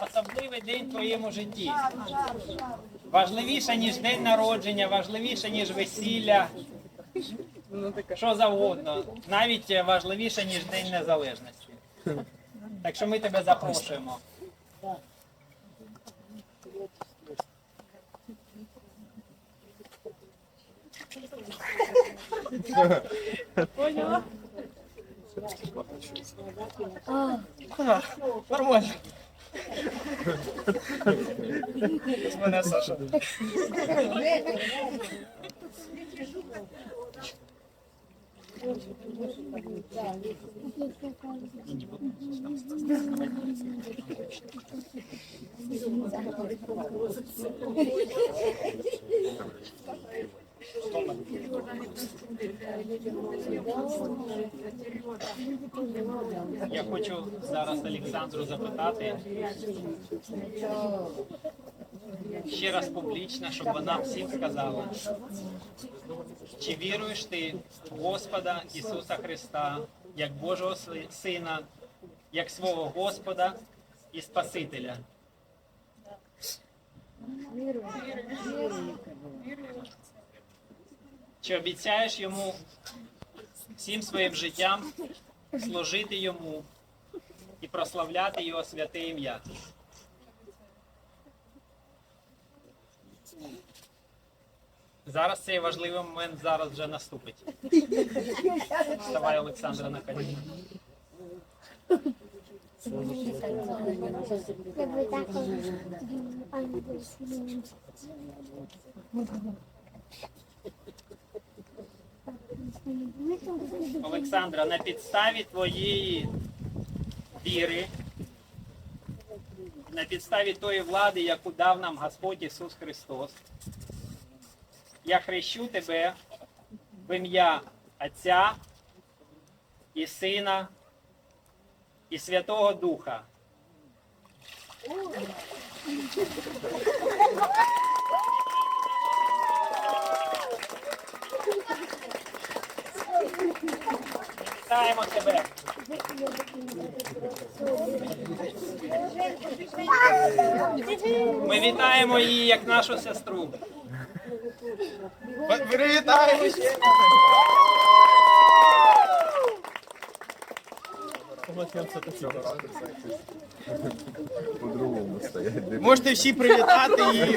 особливий день в твоєму житті. Важливіше, ніж день народження, важливіше, ніж весілля. Що завгодно. Навіть важливіше, ніж День Незалежності. Так що ми тебе запрошуємо. Нормально. З мене Саша. Я хочу зараз Олександру запитати ще раз публічно, щоб вона всім сказала. Чи віруєш ти в Господа Ісуса Христа як Божого Сина, як свого Господа і Спасителя? Чи обіцяєш йому всім своїм життям служити йому і прославляти його святе ім'я? Зараз цей важливий момент зараз вже наступить. Вставай, Олександра, на коліна. Якби так Олександра, на підставі твоєї віри, на підставі тої влади, яку дав нам Господь Ісус Христос, я хрещу тебе в ім'я Отця і Сина і Святого Духа. Вітаємо тебе. Ми вітаємо її як нашу сестру. Привітаємо ще. По-другому стоять. Можете всі привітати і